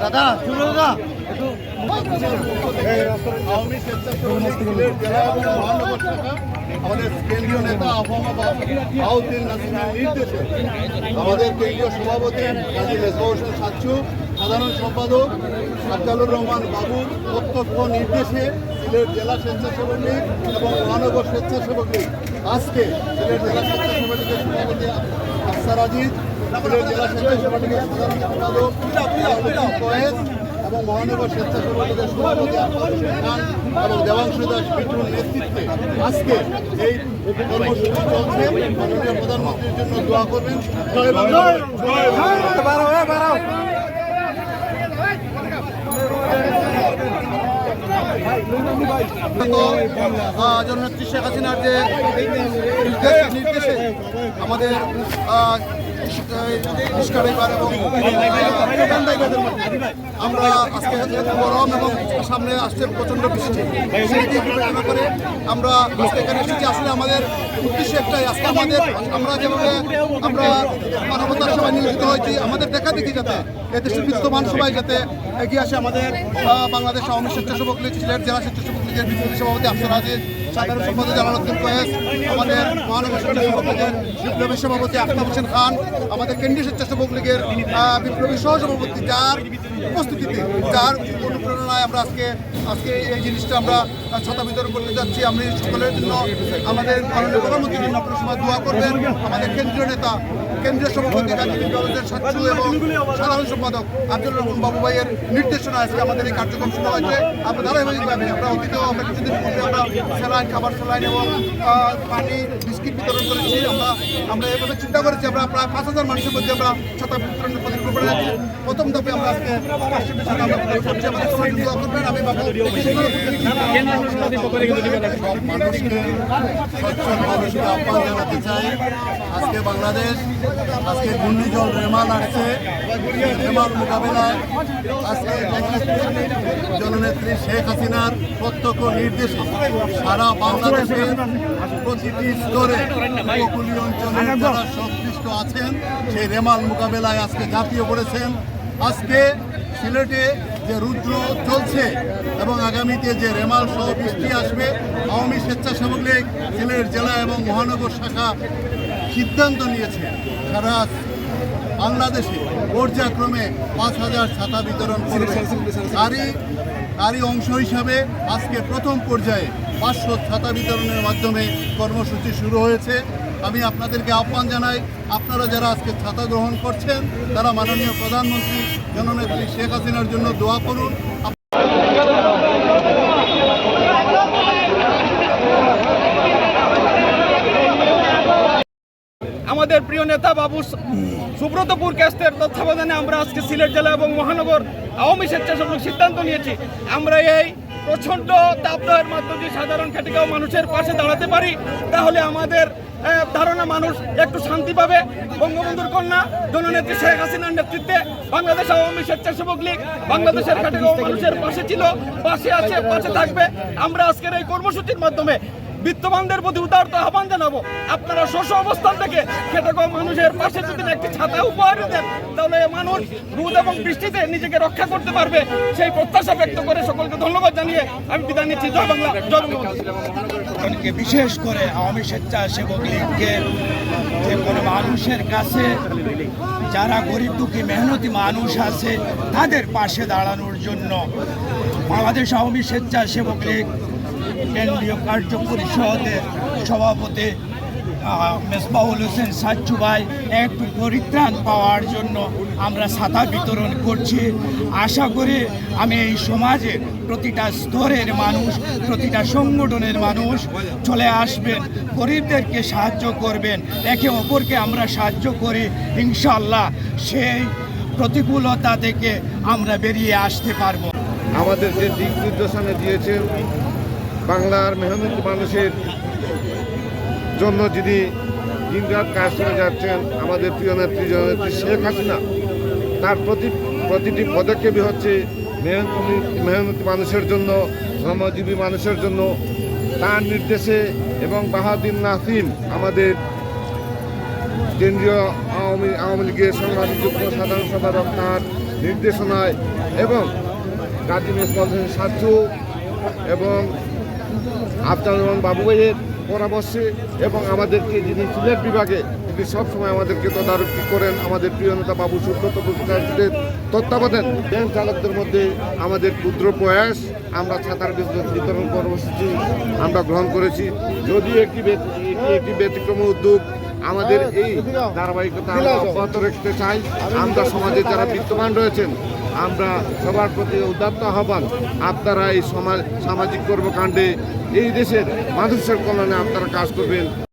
দাদা শুনো দাদা। আমাদের কেন্দ্রীয় নেতা আহমদ নির্দেশে আমাদের কেন্দ্রীয় সভাপতি কাজী সাচ্চু সাধারণ সম্পাদক আফজালুর রহমান বাবুর প্রত্যক্ষ নির্দেশে সিলেট জেলা স্বেচ্ছাসেবক লীগ এবং মহানগর স্বেচ্ছাসেবক লীগ। আজকে সিলেট জেলা স্বেচ্ছাসেবক লীগের সভাপতি আফসার আজিজ সিলেট জেলা স্বেচ্ছাসেবক লীগের সাধারণ সম্পাদক কয়েস এবং মহানগর স্বেচ্ছাসেবক লীগের সভাপতি খান এবং দেবাংশু দাস বিট্টুর নেতৃত্বে আজকে এই কর্মসূচি চলছে। মাননীয় প্রধানমন্ত্রীর জন্য দোয়া করবেন। জননেত্রী শেখ হাসিনার যে নির্দেশে আমাদের আমরা আজকে গরম এবং সামনে আসছে প্রচণ্ড বৃষ্টি। বিবেচনা করে আমরা এখানে এসেছি। আসলে আমাদের উদ্দেশ্য একটাই, আজকে আমাদের, আমরা যেভাবে আমরা মানবতার সবাই নিয়োজিত হয়েছি, আমাদের দেখা দেখি যাতে এদেশের বিদ্যমান সবাই যাতে এগিয়ে আসে, আমাদের বাংলাদেশ আওয়ামী স্বেচ্ছাসেবক লীগ, সিলেট জেলা স্বেচ্ছাসেবক লীগের বিপ্লবী সভাপতি আফসার আজিজ সাধারণ সম্পাদক জালালউদ্দিন কয়েস, আমাদের মহানগর লীগের বিপ্লবী সভাপতি আফতাব হোসেন খান, আমাদের কেন্দ্রীয় স্বেচ্ছাসেবক লীগের বিপ্লবী সহসভাপতি যার উপস্থিতিতে, যার অনুপ্রেরণায় আমরা আজকে আজকে এই জিনিসটা আমরা ছাতা বিতরণ করতে যাচ্ছি। আমি সকলের জন্য আমাদের মাননীয় প্রধানমন্ত্রীর জন্য আপনার সময় দোয়া করবেন। আমাদের কেন্দ্রীয় নেতা, কেন্দ্রীয় সভাপতি গাজী কলেজের সাচ্চু এবং সাধারণ সম্পাদক আব্দুল রহমান বাবু ভাইয়ের নির্দেশনা আজকে আমাদের এই কার্যক্রম শুরু হয়েছে। আমরা ধারাবাহিকভাবে আমরা অতীতেও আমরা কিছুদিন পূর্বে আমরা স্যালাইন, খাবার স্যালাইন এবং পানি, বিস্কিট বিতরণ করেছি। আমরা আমরা এভাবে চিন্তা করেছি। আমরা প্রায় পাঁচ হাজার মানুষের মধ্যে আমরা ছাতা বিতরণের পরিকল্পনা প্রথম ধাপে আমরা আজকে আমরা করছি। আমাদের সবাই দোয়া করবেন। আমি বাবু মানুষকে আহ্বান জানাতে চাই আজকে বাংলাদেশ, আজকে ঘূর্ণিঝড় রেমাল আসছে, রেমাল মোকাবেলায়। আজকে জননেত্রী শেখ হাসিনার প্রত্যক্ষ নির্দেশে সারা বাংলাদেশের প্রতিটি স্তরে উপকূলীয় অঞ্চলে যারা সংশ্লিষ্ট আছেন, সেই রেমাল মোকাবেলায় আজকে ঝাঁপিয়ে পড়েছেন। আজকে সিলেটে যে রুদ্র চলছে এবং আগামীতে যে রেমাল সহ বৃষ্টি আসবে আওয়ামী স্বেচ্ছাসেবক লীগ সিলেট জেলা এবং মহানগর শাখা সিদ্ধান্ত নিয়েছে। সারা বাংলাদেশে পর্যায়ক্রমে পাঁচ হাজার ছাতা বিতরণ করবে। তারই তারই অংশ হিসাবে আজকে প্রথম পর্যায়ে পাঁচশো ছাতা বিতরণের মাধ্যমে কর্মসূচি শুরু হয়েছে। আমি আপনাদেরকে আহ্বান জানাই, আপনারা যারা আজকে ছাতা গ্রহণ করছেন, তারা মাননীয় প্রধানমন্ত্রী জননেত্রী শেখ হাসিনার জন্য দোয়া করুন। আমাদের প্রিয় নেতা বাবু, সুব্রতপুর ক্যাস্টের তত্ত্বাবধানে আমরা আজকে সিলেট জেলা এবং মহানগর আওয়ামী স্বেচ্ছাসেবক সিদ্ধান্ত নিয়েছি। আমরা এই প্রচণ্ড তাপদাহের মাধ্যমে সাধারণ খেটিকাও মানুষের পাশে দাঁড়াতে পারি, তাহলে আমাদের ধারণা মানুষ একটু শান্তি পাবে। বঙ্গবন্ধুর কন্যা জননেত্রী শেখ হাসিনার নেতৃত্বে বাংলাদেশ আওয়ামী স্বেচ্ছাসেবক লীগ বাংলাদেশের খেটিকাও মানুষের পাশে ছিল, পাশে আছে, পাশে থাকবে। আমরা আজকের এই কর্মসূচির মাধ্যমে বিত্তবানদের প্রতি উদারত আহ্বান জানাব। আপনারা শস্য অবস্থান থেকে খেটে মানুষের পাশে যদি একটি ছাতা উপহার দেন, তাহলে মানুষ রোদ এবং বৃষ্টিতে নিজেকে রক্ষা করতে পারবে। সেই প্রত্যাশা ব্যক্ত করে সকলকে ধন্যবাদ জানিয়ে আমি বিদায় নিচ্ছি। জয় বাংলা, জয় বিশেষ করে আওয়ামী স্বেচ্ছাসেবক লীগকে, যে কোনো মানুষের কাছে যারা গরিব দুঃখী মেহনতি মানুষ আছে, তাদের পাশে দাঁড়ানোর জন্য বাংলাদেশ আওয়ামী স্বেচ্ছাসেবক লীগ কেন্দ্রীয় কার্য পরিষদের সভাপতি মেসবাউল হোসেন সাচ্চু ভাই একটু পরিত্রাণ পাওয়ার জন্য আমরা ছাতা বিতরণ করছি। আশা করি আমি এই সমাজে প্রতিটা স্তরের মানুষ, প্রতিটা সংগঠনের মানুষ চলে আসবেন, গরিবদেরকে সাহায্য করবেন, একে অপরকে আমরা সাহায্য করি ইনশাল্লাহ সেই প্রতিকূলতা থেকে আমরা বেরিয়ে আসতে পারব। আমাদের যে দিক নির্দেশনা দিয়েছেন বাংলার মেহনতি মানুষের জন্য যিনি দিনরাত কাজ করে যাচ্ছেন, আমাদের প্রিয় নেত্রী, জননেত্রী শেখ হাসিনা, তার প্রতি প্রতিটি পদক্ষেপই হচ্ছে মেহনতি মেহনতি মানুষের জন্য, শ্রমজীবী মানুষের জন্য। তার নির্দেশে এবং বাহাদিন নাসিম আমাদের কেন্দ্রীয় আওয়ামী আওয়ামী লীগের যুগ্ম সাধারণ সম্পাদক তাঁর নির্দেশনায় এবং গাজী মেসবাল সাজু এবং আফজাল রহমান বাবু ভাইয়ের পরামর্শে এবং আমাদেরকে যিনি সিলেট বিভাগে, তিনি সবসময় আমাদেরকে তদারকি করেন। আমাদের প্রিয় নেতা বাবু সুব্রত বসুদের তত্ত্বাবধান। ব্যাংক চালকদের মধ্যে আমাদের ক্ষুদ্র প্রয়াস, আমরা ছাতার বিতরণ কর্মসূচি আমরা গ্রহণ করেছি। যদিও একটি একটি ব্যতিক্রম উদ্যোগ আমাদের এই ধারাবাহিকতা আমরা অব্যাহত রাখতে চাই। আমরা সমাজে যারা বিদ্যমান রয়েছেন আমরা সবার প্রতি উদাত্ত আহ্বান। আপনারা এই সমাজ সামাজিক কর্মকাণ্ডে এই দেশের মানুষের কল্যাণে আপনারা কাজ করবেন।